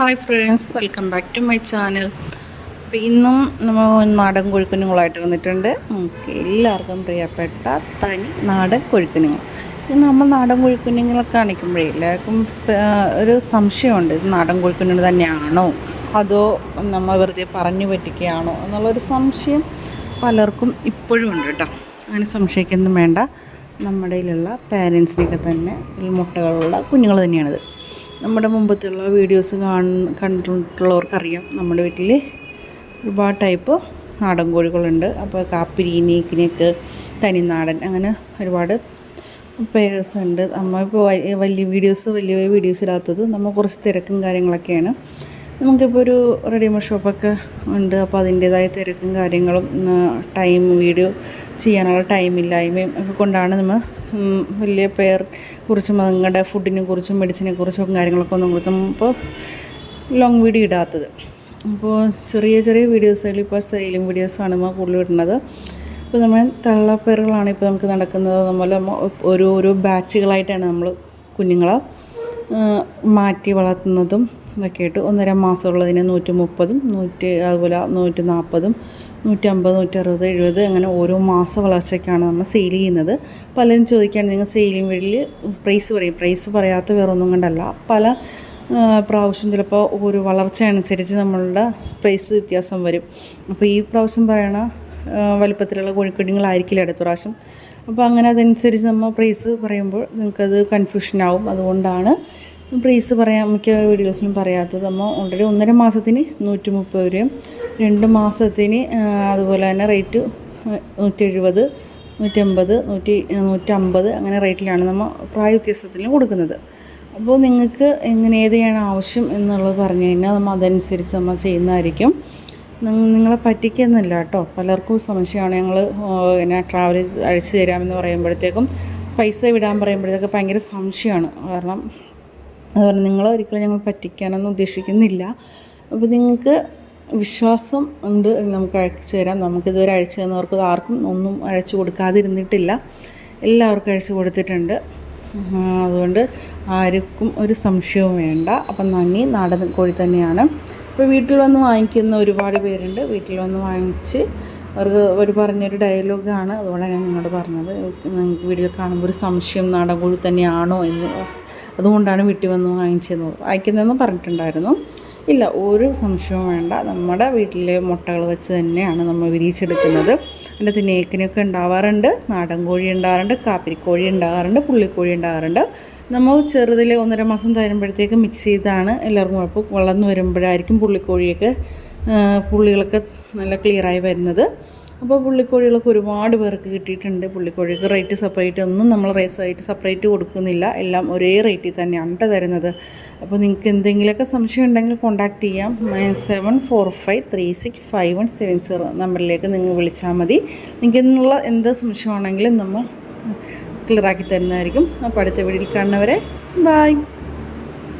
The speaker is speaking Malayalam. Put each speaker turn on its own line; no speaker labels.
Hi friends welcome back to my channel. അപ്പോൾ ഇന്നും നമ്മൾ നാടൻ കൊഴുക്കുഞ്ഞുങ്ങളായിട്ട് വന്നിട്ടുണ്ട് നമുക്ക് എല്ലാവർക്കും പ്രിയപ്പെട്ട തനി നാടൻ കൊഴുക്കുഞ്ഞുങ്ങൾ. ഇത് നമ്മൾ നാടൻ കൊഴുക്കുഞ്ഞുങ്ങളെ കാണിക്കുമ്പോഴേ എല്ലാവർക്കും ഒരു സംശയമുണ്ട്. ഇത് നാടൻ കൊഴുക്കുഞ്ഞുങ്ങൾ തന്നെയാണോ? അതോ നമ്മൾ വെറുതെ പറഞ്ഞു പറ്റിക്കുകയാണോ എന്നുള്ളൊരു സംശയം പലർക്കും ഇപ്പോഴും ഉണ്ട് കേട്ടോ. അങ്ങനെ സംശയിക്കൊന്നും വേണ്ട. നമ്മുടെ കയ്യിലുള്ള പാരൻസിനൊക്കെ തന്നെ ഈ മുട്ടകളുള്ള കുഞ്ഞുങ്ങൾ തന്നെയാണിത്. നമ്മുടെ മുമ്പത്തുള്ള വീഡിയോസ് കാണ കണ്ടിട്ടുള്ളവർക്കറിയാം. നമ്മുടെ വീട്ടിൽ ഒരുപാട് ടൈപ്പ് നാടൻ കോഴികളുണ്ട്. അപ്പോൾ കാപ്പിരീനി തനി തനിനാടൻ അങ്ങനെ ഒരുപാട് പേഴ്സ് ഉണ്ട് നമ്മളിപ്പോൾ ഇപ്പോൾ വലിയ വീഡിയോസ് വലിയ വലിയ വീഡിയോസ് ഇല്ലാത്തത് നമ്മൾ കുറച്ച് തിരക്കും കാര്യങ്ങളൊക്കെയാണ്. നമുക്കിപ്പോൾ ഒരു റെഡിമേഡ് ഷോപ്പൊക്കെ ഉണ്ട്. അപ്പോൾ അതിന്റേതായ തിരക്കും കാര്യങ്ങളും ടൈം വീഡിയോ ചെയ്യാനുള്ള ടൈമില്ലായ്മയും ഒക്കെ കൊണ്ടാണ് നമ്മൾ വലിയ പേർ കുറിച്ചും നിങ്ങളുടെ ഫുഡിനെ കുറിച്ചും മെഡിസിനെ കുറിച്ചും കാര്യങ്ങളൊക്കെ ഒന്നും കൊടുത്ത് ഇപ്പോൾ ലോങ് വീഡിയോ ഇടാത്തത്. അപ്പോൾ ചെറിയ ചെറിയ വീഡിയോസുകൾ ഇപ്പോൾ സെയിലിംഗ് വീഡിയോസാണ് നമ്മൾ കൂടുതൽ ഇടുന്നത്. ഇപ്പോൾ നമ്മൾ തള്ളപ്പേറുകളാണ് ഇപ്പോൾ നമുക്ക് നടക്കുന്നത്. നമ്മൾ നമ്മ ഓരോ ഓരോ ബാച്ചുകളായിട്ടാണ് നമ്മൾ കുഞ്ഞുങ്ങളെ മാറ്റി വളർത്തുന്നതും ഇതൊക്കെ ഇട്ട് ഒന്നര മാസമുള്ളതിന് നൂറ്റി മുപ്പതും നൂറ്റി അതുപോലെ നൂറ്റി നാൽപ്പതും നൂറ്റമ്പത് നൂറ്ററുപത് എഴുപത് അങ്ങനെ ഓരോ മാസ വളർച്ചയ്ക്കാണ് നമ്മൾ സെയിൽ ചെയ്യുന്നത്. പലരും ചോദിക്കുകയാണ് നിങ്ങൾ സെയിലിംഗ് വീട്ടിൽ പ്രൈസ് പറയും. പ്രൈസ് പറയാത്ത വേറൊന്നും കൊണ്ടല്ല. പല പ്രാവശ്യം ചിലപ്പോൾ ഒരു വളർച്ച അനുസരിച്ച് നമ്മളുടെ പ്രൈസ് വ്യത്യാസം വരും. അപ്പോൾ ഈ പ്രാവശ്യം പറയണ വലുപ്പത്തിലുള്ള കോഴിക്കുഞ്ഞുങ്ങളായിരിക്കില്ല അടുത്ത പ്രാവശ്യം? അപ്പോൾ അങ്ങനെ അതനുസരിച്ച് നമ്മൾ പ്രൈസ് പറയുമ്പോൾ നിങ്ങൾക്കത് കൺഫ്യൂഷൻ ആവും. അതുകൊണ്ടാണ് പ്രൈസ് പറയാൻ മിക്ക വീഡിയോസിലും പറയാത്തത്. നമ്മൾ ഓൾറെഡി ഒന്നര മാസത്തിന് നൂറ്റി മുപ്പത് രൂപയും രണ്ട് മാസത്തിന് അതുപോലെ തന്നെ റേറ്റ് നൂറ്റി എഴുപത് നൂറ്റമ്പത് നൂറ്റി നൂറ്റമ്പത് അങ്ങനെ റേറ്റിലാണ് നമ്മൾ പ്രായ വ്യത്യാസത്തിൽ കൊടുക്കുന്നത്. അപ്പോൾ നിങ്ങൾക്ക് എങ്ങനെ ഏതെയാണ് ആവശ്യം എന്നുള്ളത് പറഞ്ഞു കഴിഞ്ഞാൽ നമ്മൾ അതനുസരിച്ച് നമ്മൾ ചെയ്യുന്നതായിരിക്കും. നിങ്ങ- നിങ്ങളെ പറ്റിക്കുന്നില്ല കേട്ടോ. പലർക്കും സംശയമാണ്. ഞങ്ങൾ പിന്നെ ട്രാവൽ അഴിച്ചു തരാമെന്ന് പറയുമ്പോഴത്തേക്കും പൈസ വിടാൻ പറയുമ്പോഴത്തേക്ക് ഭയങ്കര സംശയമാണ്. കാരണം അതുപോലെ നിങ്ങളെ ഒരിക്കലും ഞങ്ങൾ പറ്റിക്കാനൊന്നും ഉദ്ദേശിക്കുന്നില്ല. അപ്പോൾ നിങ്ങൾക്ക് വിശ്വാസം ഉണ്ട് നമുക്ക് അയച്ചു തരാം. നമുക്കിതുവരെ അയച്ചു തന്നവർക്ക് ആർക്കും ഒന്നും അയച്ചു കൊടുക്കാതിരുന്നിട്ടില്ല. എല്ലാവർക്കും അഴിച്ചു കൊടുത്തിട്ടുണ്ട്. അതുകൊണ്ട് ആർക്കും ഒരു സംശയവും വേണ്ട. അപ്പം നന്ദി. നാടൻ കോഴി തന്നെയാണ്. ഇപ്പോൾ വീട്ടിൽ വന്ന് വാങ്ങിക്കുന്ന ഒരുപാട് പേരുണ്ട്. വീട്ടിൽ വന്ന് വാങ്ങിച്ച് അവർക്ക് ഒരു പറഞ്ഞൊരു ഡയലോഗാണ്. അതുകൊണ്ടാണ് ഞാൻ നിങ്ങളോട് പറഞ്ഞത്. നിങ്ങൾക്ക് വീഡിയോ കാണുമ്പോൾ ഒരു സംശയം നാടൻ കോഴി തന്നെയാണോ എന്ന് അതുകൊണ്ടാണ് വീട്ടിൽ വന്ന് വാങ്ങിച്ചതെന്ന് വാങ്ങിക്കുന്നതെന്ന് പറഞ്ഞിട്ടുണ്ടായിരുന്നു. ഇല്ല ഒരു സംശയവും വേണ്ട. നമ്മുടെ വീട്ടിലെ മുട്ടകൾ വെച്ച് തന്നെയാണ് നമ്മൾ വിരിയിച്ചെടുക്കുന്നത്. അതിന്റെ തിന്നേക്കിനൊക്കെ ഉണ്ടാവാറുണ്ട് നാടൻ കോഴി ഉണ്ടാകാറുണ്ട് കാപ്പിരിക്കോഴി ഉണ്ടാകാറുണ്ട് പുള്ളിക്കോഴി ഉണ്ടാകാറുണ്ട് നമ്മൾ ചെറുതിൽ ഒന്നര മാസം തരുമ്പോഴത്തേക്ക് മിക്സ് ചെയ്താണ് എല്ലാവർക്കും കുഴപ്പം. വളർന്നു വരുമ്പോഴായിരിക്കും പുള്ളിക്കോഴിയൊക്കെ പുള്ളികളൊക്കെ നല്ല ക്ലിയറായി വരുന്നത്. അപ്പോൾ പുള്ളിക്കോഴികളൊക്കെ ഒരുപാട് പേർക്ക് കിട്ടിയിട്ടുണ്ട്. പുള്ളിക്കോഴിക്ക് റേറ്റ് സെപ്പറേറ്റ് ഒന്നും നമ്മൾ റേസ് ആയിട്ട് സെപ്പറേറ്റ് കൊടുക്കുന്നില്ല. എല്ലാം ഒരേ റേറ്റിൽ തന്നെയാണ് തരുന്നത്. അപ്പോൾ നിങ്ങൾക്ക് എന്തെങ്കിലുമൊക്കെ സംശയം ഉണ്ടെങ്കിൽ കോൺടാക്റ്റ് ചെയ്യാം. Nine seven four five three six five one seven zero നമ്പറിലേക്ക് നിങ്ങൾ വിളിച്ചാൽ മതി. നിങ്ങൾക്ക് എന്നുള്ള എന്ത് സംശയമാണെങ്കിലും നമ്മൾ ക്ലിയറാക്കി തരുന്നതായിരിക്കും. അപ്പോൾ അടുത്ത വീഡിയോയിൽ കാണുന്നവരെ ബായ്